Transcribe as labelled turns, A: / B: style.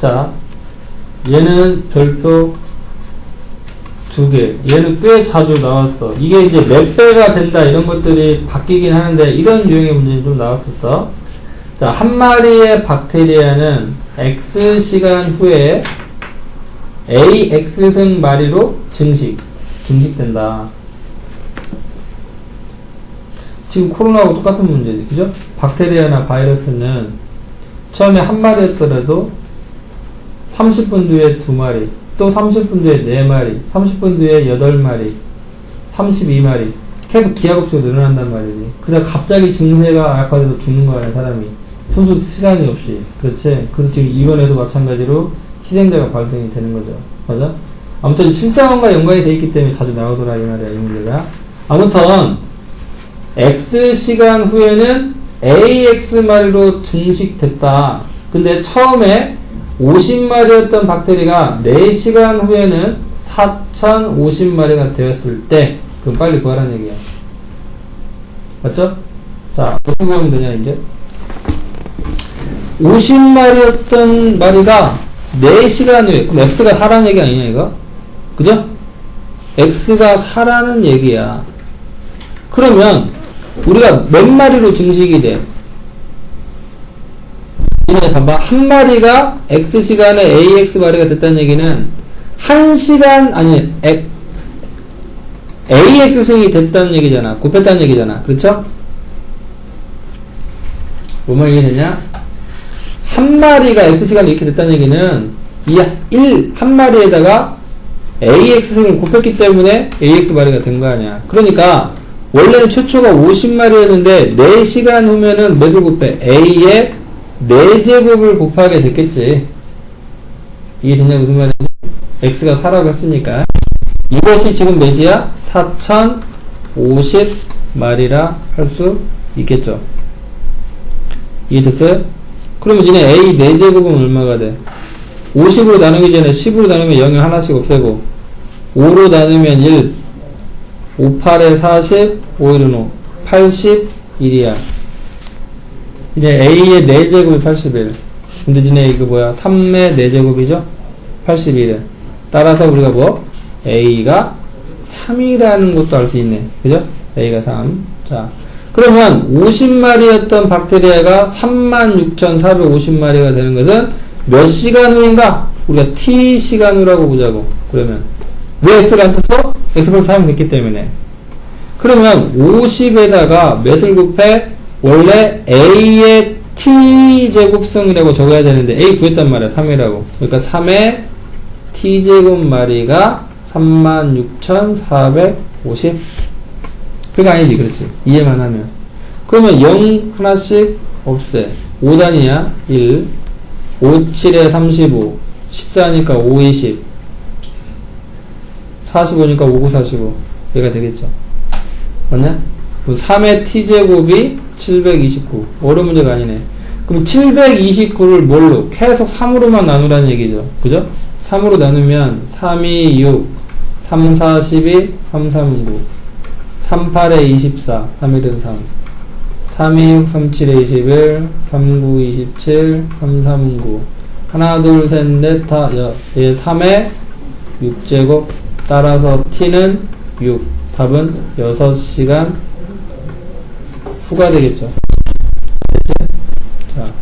A: 자, 얘는 별표 두 개. 얘는 꽤 자주 나왔어. 이게 이제 몇 배가 된다 이런 것들이 바뀌긴 하는데 이런 유형의 문제는 좀 나왔었어. 자, 한 마리의 박테리아는 X 시간 후에 AX승 마리로 증식, 증식된다. 지금 코로나하고 똑같은 문제지, 그죠? 박테리아나 바이러스는 처음에 한 마리 였더라도 30분 뒤에 두 마리, 또 30분 뒤에 네 마리, 30분 뒤에 여덟 마리, 32마리. 계속 기하급수로 늘어난단 말이지. 그러다 갑자기 증세가 악화돼서 죽는 거 아니야, 사람이. 손수 시간이 없이. 그렇지? 그래서 지금 이번에도 마찬가지로 희생자가 발생이 되는 거죠. 맞아? 아무튼 실상과 연관이 돼 있기 때문에 자주 나오더라, 이 말이야, 이 문제가. 아무튼, X 시간 후에는 AX마리로 증식됐다. 근데 처음에 50마리였던 박테리아가 4시간 후에는 4050마리가 되었을 때, 그럼 빨리 구하라는 얘기야. 맞죠? 자, 어떻게 구하면 되냐, 이제? 50마리였던 마리가 4시간 후에, 그럼 X가 4라는 얘기 아니냐, 이거? 그죠? X가 4라는 얘기야. 그러면, 우리가 몇 마리로 증식이 돼? 이제 봐봐. 한 마리가 X 시간에 AX 마리가 됐다는 얘기는, 한 시간, 아니, 에, AX 승이 됐다는 얘기잖아. 곱했다는 얘기잖아. 그렇죠? 뭐만 이해되냐? 한 마리가 X시간이 이렇게 됐다는 얘기는 이 1, 한 마리에다가 AX승을 곱했기 때문에 AX 마리가 된 거 아니야. 그러니까 원래는 최초가 50마리였는데 4시간 후면은 몇을 곱해? A의 4제곱을 곱하게 됐겠지. 이해되냐 무슨 말인지? X가 4라고 했으니까 이것이 지금 몇이야? 4050마리라 할 수 있겠죠. 이해됐어요? 그러면 이제 A 4제곱은 얼마가 돼? 50으로 나누기 전에 10으로 나누면 0을 하나씩 없애고 5로 나누면 1 5, 8에 40 5, 1은 5 81이야 이제 A의 4제곱이 81 근데 지네 이거 뭐야 3의 4제곱이죠? 81에 따라서 우리가 뭐 A가 3이라는 것도 알 수 있네 그죠? A가 3 자, 그러면 50마리였던 박테리아가 36,450마리가 되는 것은 몇 시간 후인가? 우리가 t 시간 후라고 보자고. 그러면 왜 x를 안 썼어? x를 사용됐기 때문에. 그러면 50에다가 몇을 곱해? 원래 a의 t 제곱승이라고 적어야 되는데 a 구했단 말이야. 3이라고. 그러니까 3의 t 제곱 마리가 36,450 그거 아니지, 그렇지. 이해만 하면. 그러면 0 하나씩 없애. 5단위야, 1. 5, 7에 35. 14니까 5, 20. 45니까 5, 9, 45. 얘가 되겠죠. 맞냐? 그럼 3의 t제곱이 729. 어려운 문제가 아니네. 그럼 729를 뭘로? 계속 3으로만 나누라는 얘기죠. 그죠? 3으로 나누면 3, 2, 6. 3, 4, 12. 3, 3, 9. 3, 8에 24, 3, 1은 3. 3, 2, 6, 3, 7에 21, 3, 9, 27, 3, 3, 9. 하나, 둘, 셋, 넷, 다, 여, 얘 3에 6제곱. 따라서 t는 6. 답은 6시간 후가 되겠죠. 됐지? 자.